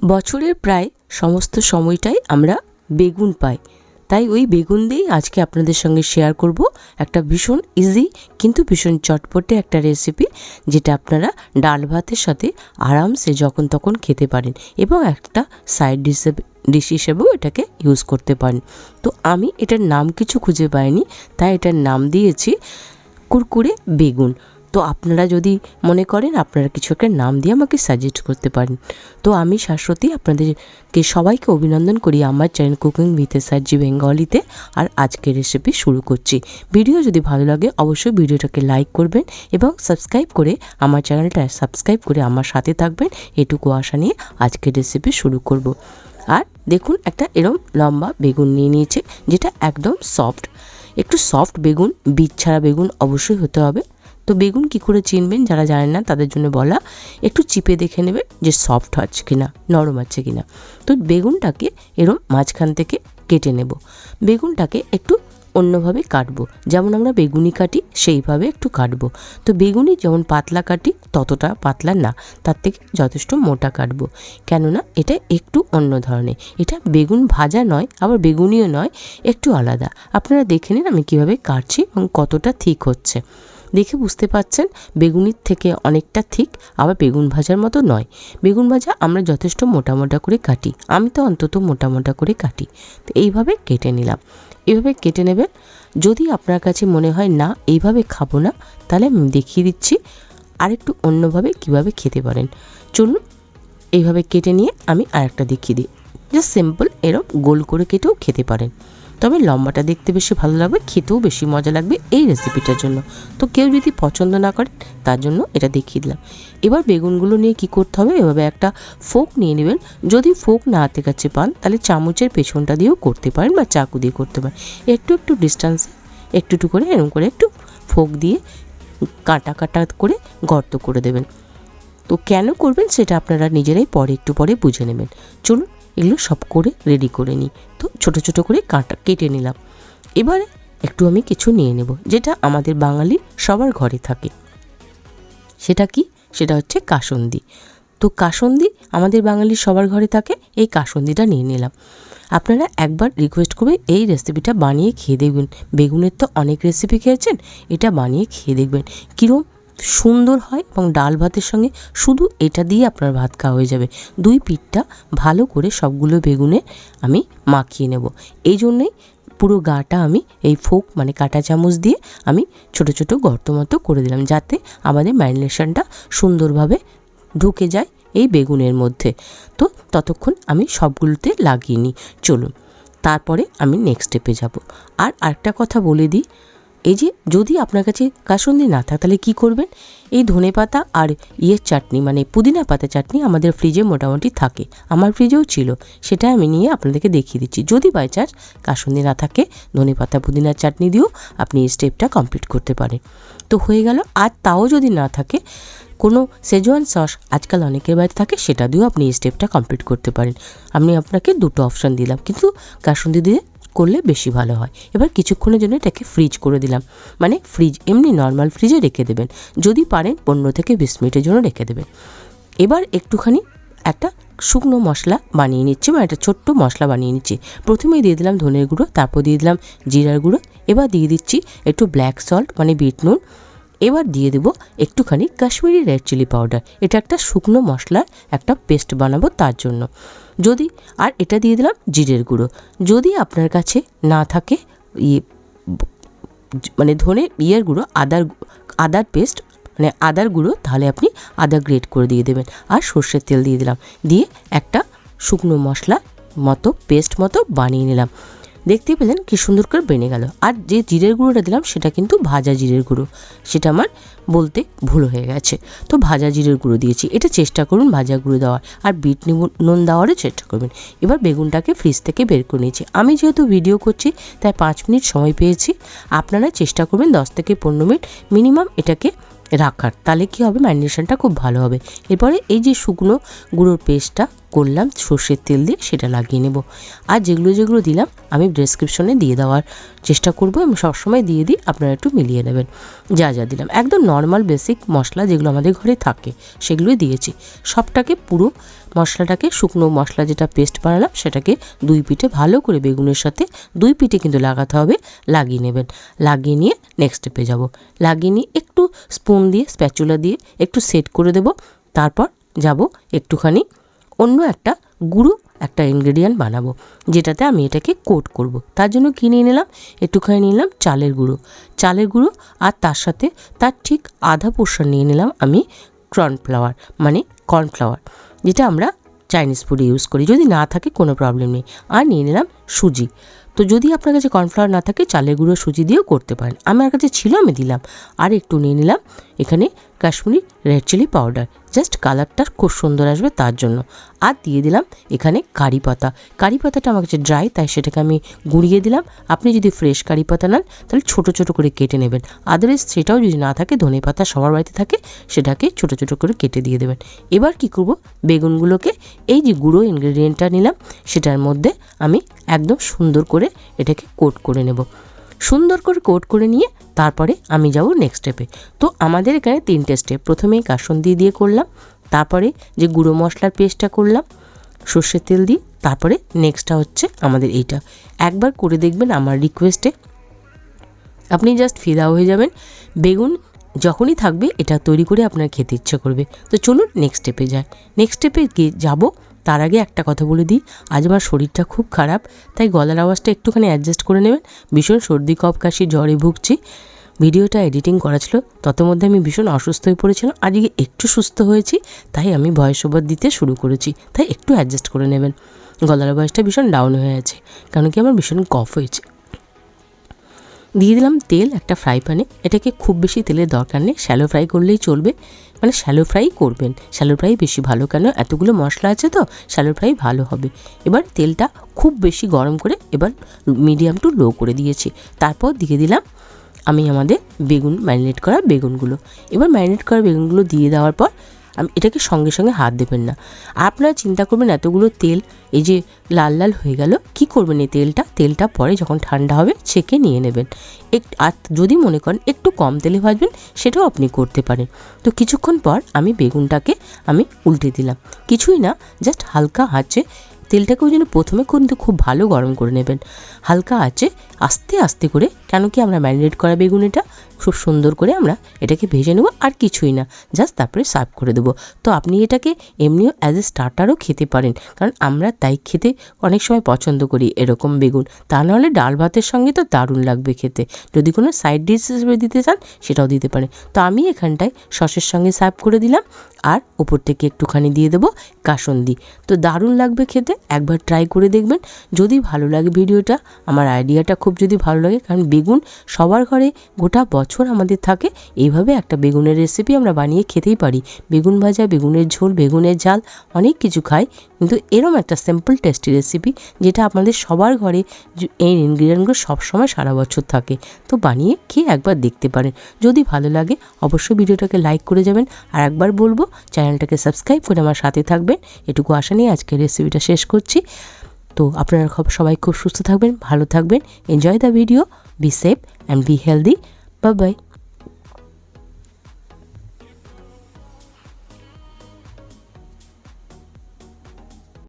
বছরের প্রায় সমস্ত সময়টাই আমরা বেগুন পাই। তাই ওই বেগুন দিয়েই আজকে আপনাদের সঙ্গে শেয়ার করব একটা ভীষণ ইজি কিন্তু ভীষণ চটপটে একটা রেসিপি যেটা আপনারা ডাল ভাতের সাথে আরামসে যখন তখন খেতে পারেন এবং একটা সাইড ডিশ ডিশ হিসেবেও এটাকে ইউজ করতে পারেন। তো আমি এটার নাম কিছু খুঁজে পাইনি, তাই এটার নাম দিয়েছি কুরকুরে বেগুন। তো আপনারা যদি মনে করেন আপনারা কিছু একটা নাম দিয়ে আমাকে সাজেস্ট করতে পারেন। তো আমি শাশ্বতী আপনাদেরকে সবাইকে অভিনন্দন করি আমার চ্যানেল কুকিং উইথ সার্জি বেঙ্গলিতে আর আজকের রেসিপি শুরু করছি। ভিডিও যদি ভালো লাগে অবশ্যই ভিডিওটাকে লাইক করবেন এবং সাবস্ক্রাইব করে আমার চ্যানেলটা সাবস্ক্রাইব করে আমার সাথে থাকবেন। এটুকু আশা নিয়ে আজকের রেসিপি শুরু করব। আর দেখুন একটা এরম লম্বা বেগুন নিয়ে নিয়েছে যেটা একদম সফট একটু সফট বেগুন, বীজ ছাড়া বেগুন অবশ্যই হতে হবে। তো বেগুন কি করে চিনবেন যারা জানেন না, তাদের জন্য বলা, একটু চিপে দেখে নেবে যে সফট আছে কিনা, নরম আছে কিনা। তো বেগুনটাকে এরম মাঝখান থেকে কেটে নেব। বেগুনটাকে একটু অন্যভাবে কাটবো। যেমন আমরা বেগুনি কাটি, সেইভাবে একটু কাটবো। তো বেগুনি যেমন পাতলা কাটি, ততটা পাতলা না, তার থেকে যথেষ্ট মোটা কাটবো। কেননা এটা একটু অন্য ধরনের। এটা বেগুন ভাজা নয়, আবার বেগুনিও নয়, একটু আলাদা। আপনারা দেখে নিন আমি কীভাবে কাটছি এবং কতটা ঠিক হচ্ছে। দেখে বুঝতে পাচ্ছেন বেগুনির থেকে অনেকটা ঠিক, আবার বেগুন ভাজার মতো নয়। বেগুন ভাজা আমরা যথেষ্ট মোটা মোটা করে কাটি, আমি তো অন্তত মোটা মোটা করে কাটি। তো এইভাবে কেটে নিলাম। এইভাবে কেটে নেবেন। যদি আপনার কাছে মনে হয়, না, এইভাবে খাব না, তাহলে আমি দেখিয়ে দিচ্ছি আরেকটু অন্যভাবে কীভাবে খেতে পারেন। চলুন এইভাবে কেটে নিয়ে আমি আরেকটা দেখিয়ে দিই। জাস্ট সিম্পল এরম গোল করে কেটেও খেতে পারেন। তবে লম্বাটা দেখতে বেশি ভালো লাগবে, খেতেও বেশি মজা লাগবে এই রেসিপিটার জন্য। তো কেউ যদি পছন্দ না করে তার জন্য এটা দেখিয়ে দিলাম। এবার বেগুনগুলো নিয়ে কি করতে হবে, এভাবে একটা ফোক নিয়ে নেবেন। যদি ফোক না হাতে কাছে পান, তাহলে চামচের পেছনটা দিয়েও করতে পারেন বা চাকু দিয়ে করতে পারেন। একটু একটু ডিস্টেন্সে একটু একটু করে এরকম করে একটু ফোক দিয়ে কাটা কাটা করে গর্ত করে দেবেন। তো কেন করবেন, সেটা আপনারা নিজেরাই পরে একটু পরে বুঝে নেবেন। চলুন এগুলো সব করে রেডি করে নিই। তো ছোট ছোট করে কাঁটা কেটে নিলাম। এবারে একটু আমি কিছু নিয়ে নেব, যেটা আমাদের বাঙালি সবার ঘরে থাকে। সেটা কি? সেটা হচ্ছে কাসন্দি। তো কাসন্দি আমাদের বাঙালির সবার ঘরে থাকে, এই কাসন্দিটা নিয়ে নিলাম। আপনারা একবার রিকোয়েস্ট করবে এই রেসিপিটা বানিয়ে খেয়ে দেখবেন। বেগুনের তো অনেক রেসিপি খেয়েছেন, এটা বানিয়ে খেয়ে দেখবেন। কীরকম সুন্দর হয় এবং ডাল ভাতের সঙ্গে শুধু এটা দিয়ে আপনার ভাত খাওয়া হয়ে যাবে। দুই পিঠটা ভালো করে সবগুলো বেগুনে আমি মাখিয়ে নেব। এই জন্যেই পুরো গাটা আমি এই ফোক মানে কাটা চামচ দিয়ে আমি ছোট ছোট গর্ত মতো করে দিলাম যাতে আমাদের ম্যারিনেশনটা সুন্দরভাবে ঢুকে যায় এই বেগুনের মধ্যে। তো ততক্ষণ আমি সবগুলোতে লাগিয়ে নিই। চলুন, তারপরে আমি নেক্সট স্টেপে যাব। আর আরেকটা কথা বলে দিই এই যে, যদি আপনার কাছে কাসন্দি না থাকে, তাহলে কী করবেন? এই ধনে পাতা আর ইয়ের চাটনি মানে পুদিনা পাতা চাটনি আমাদের ফ্রিজে মোটামুটি থাকে। আমার ফ্রিজেও ছিল, সেটা আমি নিয়ে আপনাদেরকে দেখিয়ে দিচ্ছি। যদি বাই চান্স কাসন্দি না থাকে, ধনে পাতা পুদিনার চাটনি দিয়েও আপনি এই স্টেপটা কমপ্লিট করতে পারেন। তো হয়ে গেল, আর তাও যদি না থাকে, কোনো সেজওয়ান সস আজকাল অনেকের বাড়িতে থাকে, সেটা দিয়েও আপনি এই স্টেপটা কমপ্লিট করতে পারেন। আমি আপনাকে দুটো অপশান দিলাম, কিন্তু কাসন্দি দিয়ে করলে বেশি ভালো হয়। এবার কিছুক্ষণের জন্য এটাকে ফ্রিজ করে দিলাম। মানে ফ্রিজ এমনি নর্মাল ফ্রিজে রেখে দেবেন। যদি পারেন পনেরো থেকে বিশ মিনিটের জন্য রেখে দেবেন। এবার একটুখানি একটা শুকনো মশলা বানিয়ে নিচ্ছি মানে একটা ছোট্ট মশলা বানিয়ে নিচ্ছি। প্রথমে দিয়ে দিলাম ধনের গুঁড়ো, তারপর দিয়ে দিলাম জিরার গুঁড়ো। এবার দিয়ে দিচ্ছি একটু ব্ল্যাক সল্ট মানে বিট নুন। এবার দিয়ে দেবো একটুখানি কাশ্মীরি রেড চিলি পাউডার। এটা একটা শুকনো মশলার একটা পেস্ট বানাবো তার জন্য। যদি, আর এটা দিয়ে দিলাম জিরের গুঁড়ো। যদি আপনার কাছে না থাকে ইয়ে মানে ধনে ইয়ের গুঁড়ো, আদার আদার পেস্ট মানে আদার গুঁড়ো, তাহলে আপনি আদা গ্রেট করে দিয়ে দেবেন। আর সর্ষের তেল দিয়ে দিলাম। দিয়ে একটা শুকনো মশলা মতো, পেস্ট মতো বানিয়ে নিলাম। দেখতে পেলেন কি সুন্দর করে বেনে গেল। আর যে জিরের গুঁড়োটা দিলাম, সেটা কিন্তু ভাজা জিরের গুঁড়ো। সেটা আমার বলতে ভুল হয়ে গেছে। তো ভাজা জিরের গুঁড়ো দিয়েছি। এটা চেষ্টা করুন ভাজা গুঁড়ো দেওয়ার। আর বিট নুন দেওয়ারও চেষ্টা করবেন। এবার বেগুনটাকে ফ্রিজ থেকে বের করে নিয়েছি। আমি যেহেতু ভিডিও করছি, তাই পাঁচ মিনিট সময় পেয়েছি। আপনারা চেষ্টা করবেন দশ থেকে পনেরো মিনিট মিনিমাম এটাকে রাখার। তাহলে কী হবে? ম্যারিনেশনটা খুব ভালো হবে। এরপরে এই যে শুকনো গুঁড়োর পেস্টটা করলাম, সর্ষের তেল দিয়ে সেটা লাগিয়ে নেব। আর যেগুলো যেগুলো দিলাম, আমি ডেসক্রিপশনে দিয়ে দেওয়ার চেষ্টা করব আমি সবসময় দিয়ে দিই, আপনারা একটু মিলিয়ে নেবেন। যা যা দিলাম। একদম নর্মাল বেসিক মশলা যেগুলো আমাদের ঘরে থাকে, সেগুলোই দিয়েছি। সবটাকে পুরো মশলাটাকে, শুকনো মশলা যেটা পেস্ট বানালাম, সেটাকে দুই পিঠে ভালো করে বেগুনের সাথে, দুই পিঠে কিন্তু লাগাতে হবে, লাগিয়ে নেবেন। লাগিয়ে নিয়ে নেক্সট স্টেপে যাব। লাগিয়ে নিয়ে একটু স্পুন দিয়ে স্প্যাচুলা দিয়ে একটু সেট করে দেব। তারপর যাব একটুখানি অন্য একটা গুঁড়ো একটা ইনগ্রেডিয়েন্ট বানাবো, যেটাতে আমি এটাকে কোট করব। তার জন্য কী নিয়ে নিলাম? একটুখানি নিলাম চালের গুঁড়ো। চালের গুঁড়ো আর তার সাথে তার ঠিক আধা পোর্শন নিয়ে নিলাম আমি কর্নফ্লাওয়ার মানে কর্নফ্লাওয়ার যেটা আমরা চাইনিজ ফুডে ইউজ করি। যদি না থাকে কোনো প্রবলেম নেই। আর নিয়ে নিলাম সুজি। তো যদি আপনার কাছে কর্নফ্লাওয়ার না থাকে, চালের গুঁড়ো সুজি দিয়েও করতে পারেন। আমার কাছে ছিল, আমি দিলাম। আর একটু নিয়ে নিলাম এখানে Kashmiri red chili powder. Just কালারটা খুব সুন্দর আসবে তার জন্য। আর দিয়ে দিলাম এখানে কারি পাতা। কারি পাতাটা আমার কাছে ড্রাই তাই সেটাকে আমি গুঁড়িয়ে দিলাম। আপনি যদি ফ্রেশ কারি পাতা নেন, তাহলে ছোট ছোট করে কেটে নেবেন। আদারওয়াইজ সেটাও যদি না থাকে, ধনে পাতা সবার বাড়িতে থাকে, সেটাকে ছোট ছোট করে কেটে দিয়ে দেবেন। এবার কি করব? বেগুনগুলোকে এই যে গুঁড়ো ইনগ্রেডিয়েন্টটা নিলাম, সেটার মধ্যে আমি একদম সুন্দর করে এটাকে কোট করে নেব। সুন্দর করে কোট করে নিয়ে তারপরে আমি যাব নেক্সট স্টেপে তো আমাদের এখানে তিনটে স্টেপ প্রথমে কাসন্দি দিয়ে করলাম, তারপরে যে গুঁড়ো মশলার পেস্টটা করলাম, সর্ষের তেল দিয়ে, তারপরে নেক্সটটা হচ্ছে আমাদের এইটা। একবার করে দেখবেন আমার রিকোয়েস্টে আপনি জাস্ট ফিদা হয়ে যাবেন। বেগুন যখনই থাকবে, এটা তৈরি করে আপনার খেতে ইচ্ছে করবে। তো চলুন নেক্সট স্টেপে যাই। নেক্সট স্টেপে গিয়ে যাব তার আগে একটা কথা বলে দিই, আজ আমার শরীরটা খুব খারাপ, তাই গলার আওয়াজটা একটুখানি অ্যাডজাস্ট করে নেবেন। ভীষণ সর্দি, কফ, কাশি, জ্বরে ভুগছি। ভিডিওটা এডিটিং করা ছিল তত মধ্যে আমি ভীষণ অসুস্থ হয়ে পড়েছিলাম আজকে একটু সুস্থ হয়েছি, তাই আমি ভয়েস ওভার দিতে শুরু করেছি, তাই একটু অ্যাডজাস্ট করে নেবেন। গলার বয়সটা ভীষণ ডাউন হয়ে আছে কারণ কি আমার ভীষণ কফ হয়েছে। দিয়ে দিলাম তেল, একটা ফ্রাই প্যানে এটাকে খুব বেশি তেলের দরকার নেই। শ্যালো ফ্রাই করলেই চলবে। মানে শ্যালো ফ্রাই করবেন। শ্যালো ফ্রাই বেশি ভালো কেন? এতগুলো মশলা আছে তো শ্যালো ফ্রাই ভালো হবে। এবার তেলটা খুব বেশি গরম করে এবার মিডিয়াম টু লো করে দিয়েছি। তারপর দিয়ে দিলাম আমি আমাদের বেগুন ম্যারিনেট করা বেগুনগুলো। এবার ম্যারিনেট করা বেগুনগুলো দিয়ে দেওয়ার পর এটাকে সঙ্গে সঙ্গে হাত দেবেন না। আপনারা চিন্তা করবেন এতগুলো তেল, এই যে লাল লাল হয়ে গেল, কি করবেন এই তেলটা? তেলটা পরে যখন ঠান্ডা হবে, ছেঁকে নিয়ে নেবেন। এক, আর যদি মনে করেন একটু কম তেলে ভাজবেন, সেটাও আপনি করতে পারেন। তো কিছুক্ষণ পর আমি বেগুনটাকে আমি উল্টে দিলাম। কিছুই না জাস্ট হালকা আঁচে তেলটাকেও যেন প্রথমে কিন্তু খুব ভালো গরম করে নেবেন। হালকা আছে আস্তে আস্তে করে কেন কি আমরা ম্যারিনেট করা বেগুন এটা খুব সুন্দর করে আমরা এটাকে ভেজে নেব আর কিছুই না। জাস্ট তারপরে সার্ভ করে দেবো। তো আপনি এটাকে এমনিও অ্যাজ এ স্টার্টারও খেতে পারেন। কারণ আমরা তাই খেতে অনেক সময় পছন্দ করি এরকম বেগুন। তা নাহলে ডাল ভাতের সঙ্গে তো দারুণ লাগবে খেতে। যদি কোনো সাইড ডিশ হিসেবে দিতে চান, সেটাও দিতে পারেন। তো আমি এখানটায় সসের সঙ্গে সার্ভ করে দিলাম। আর ওপর থেকে একটুখানি দিয়ে দেবো কাসন্দি। তো দারুণ লাগবে খেতে। একবার ট্রাই করে দেখবেন। যদি ভালো লাগে ভিডিওটা, আমার আইডিয়াটা খুব যদি ভালো লাগে, কারণ বেগুন সবার ঘরে গোটা বছর আমাদের থাকে। এইভাবে একটা বেগুনের রেসিপি আমরা বানিয়ে খেতেই পারি। বেগুন ভাজা, বেগুনের ঝোল, বেগুনের ঝাল, অনেক কিছু খাই। কিন্তু এরম একটা সিম্পল টেস্টি রেসিপি যেটা আপনাদের সবার ঘরে এই ইনগ্রিডিয়েন্টগুলো সবসময় সারা বছর থাকে। তো বানিয়ে খেয়ে একবার দেখতে পারেন। যদি ভালো লাগে, অবশ্যই ভিডিওটাকে লাইক করে যাবেন। আর একবার বলব চ্যানেলটাকে সাবস্ক্রাইব করে আমার সাথে থাকবেন। এটুকু আশা নিয়ে আজকে রেসিপিটা শেষ করছি। তো আপনারা সবাই খুব সুস্থ থাকবেন, ভালো থাকবেন enjoy the video be safe and be healthy bye bye